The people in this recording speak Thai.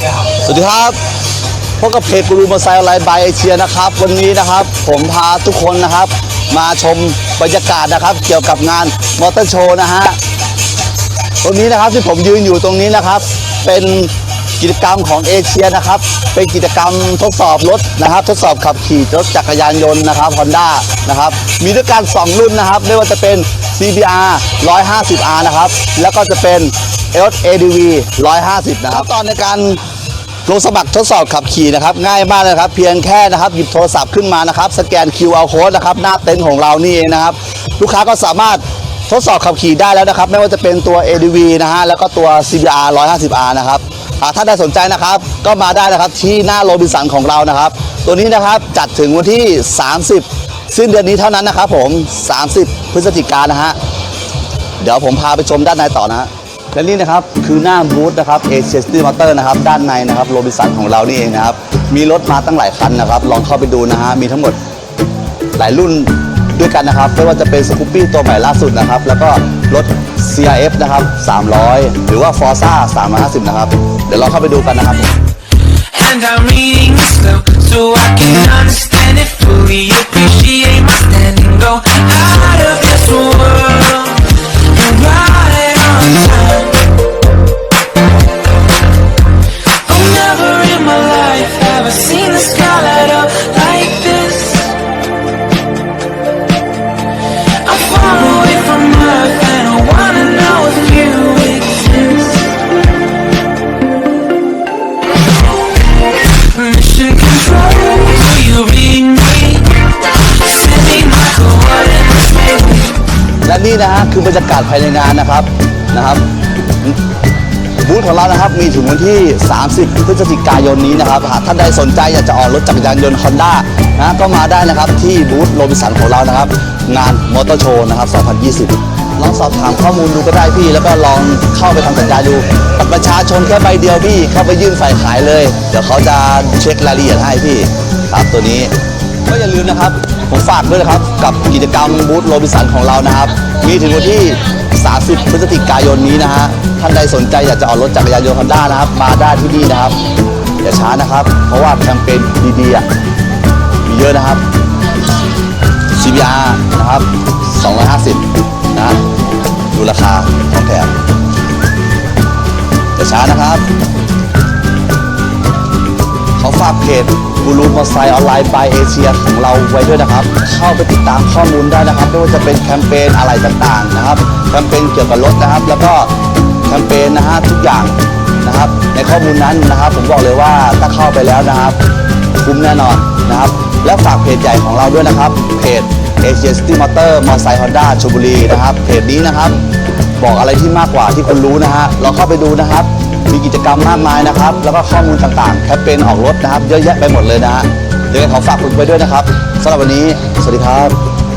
สวัสดีครับพบกับเพจกูรูมอไซค์ออนไลน์บายเอเชียนะครับ วันนี้นะครับ ผมพาทุกคนนะครับ มาชมบรรยากาศนะครับ เกี่ยวกับงานมอเตอร์โชว์นะฮะตรงนี้นะครับที่ผมยืนอยู่ตรงนี้นะครับ เป็นกิจกรรมของเอเชียนะครับ เป็นกิจกรรมทดสอบรถนะครับ ทดสอบขับขี่รถจักรยานยนต์นะครับ Honda นะครับ มีด้วยกัน2รุ่นนะครับ ไม่ว่าจะเป็น CBR 150R นะครับ แล้วก็จะเป็น EOS ADV 150 นะครับตอนในการลงสมัครทดสอบขับขี่นะครับ ง่ายมากเลยครับ เพียงแค่นะครับหยิบโทรศัพท์ขึ้นมานะครับ สแกน QR code นะครับ หน้าเต็นท์ของเรานี่เองนะครับ ลูกค้าก็สามารถทดสอบขับขี่ได้แล้วนะครับ ไม่ว่าจะเป็นตัว ADV นะฮะแล้วก็ตัว CBR 150R นะครับอ่าถ้าได้สนใจนะครับก็มาได้นะครับที่หน้าโรบินสันของเรานะครับ ตัวนี้นะครับจัดถึงวันที่ 30 สิ้นเดือนนี้เท่านั้นนะครับผม 30 พฤศจิกายนนะฮะเดี๋ยวผมพาไปชมด้านในต่อนะฮะ และนี่นะครับคือหน้าบูธนะครับเอเชียสตีมอเตอร์นะครับด้านในนะครับโรบินสันของเรานี่เองนะครับมีรถมาตั้งหลายคันนะครับ ลองเข้าไปดูนะฮะมีทั้งหมดหลายรุ่นด้วยกันนะครับไม่ว่าจะเป็นสกูปปี้ตัวใหม่ล่าสุดนะครับ แล้วก็รถ CRF นะครับ 300 หรือว่า Forza 350 นะครับ เดี๋ยวเราเข้าไปดูกันนะครับ And I'm reading slow so I can understand it fully. Appreciate my standing, go นี่นะฮะคือบรรยากาศภายในงานนะครับนะครับบูธของเรานะครับมีถึงวันที่ 30 พฤศจิกายนนี้นะครับหากท่านใดสนใจอยากจะออกรถจักรยานยนต์ Honda นะก็มาได้นะครับที่บูธโรบิสันของเรานะครับ งานมอเตอร์โชว์นะครับ 2020 ลองสอบถามข้อมูลดูก็ได้พี่ แล้วก็ลองเข้าไปทำสัญญาดูบัตรประชาชนแค่ใบเดียวพี่ เข้าไปยื่นฝ่ายขายเลย เดี๋ยวเขาจะเช็ครายละเอียดให้พี่ครับตัวนี้ก็อย่าลืมนะครับ ฝากด้วยนะครับกับกิจกรรมบูธโรบินสันของเรานะครับ มีถึงวันที่ 30 พฤศจิกายนนี้นะฮะ ท่านใดสนใจอยากจะออกรถจักรยานยนต์ฮอนด้านะครับ มาได้ที่นี่นะครับ อย่าช้านะครับ เพราะว่าแคมเปญดีๆอะมีเยอะนะครับ CBR นะครับ 250 นะ ดูราคาของแถมอย่าช้านะครับ เขาฝากเพจ กูรูมอเตอร์ไซค์ออนไลน์บายเอเชียของเราไว้ด้วยนะครับ เข้าไปติดตามข้อมูลได้นะครับไม่ว่าจะเป็นแคมเปญอะไรต่างๆนะครับแคมเปญเกี่ยวกับรถนะครับ แล้วก็แคมเปญนะฮะทุกอย่างนะครับ ในข้อมูลนั้นนะครับ ผมบอกเลยว่าถ้าเข้าไปแล้วนะครับคุ้มแน่นอนนะครับ และฝากเพจใหญ่ของเราด้วยนะครับ เพจเอเชียสตีมอเตอร์มอไซค์ฮอนด้าชลบุรีนะครับเพจนี้นะครับ บอกอะไรที่มากกว่าที่คุณรู้นะฮะลองเข้าไปดูนะครับ มีกิจกรรมมากมายนะครับ แล้วก็ข้อมูลต่างๆ แคมเปญออกรถนะครับ เยอะแยะไปหมดเลยนะฮะเดี๋ยวขอฝากคุณไปด้วยนะครับสำหรับวันนี้ สวัสดีครับ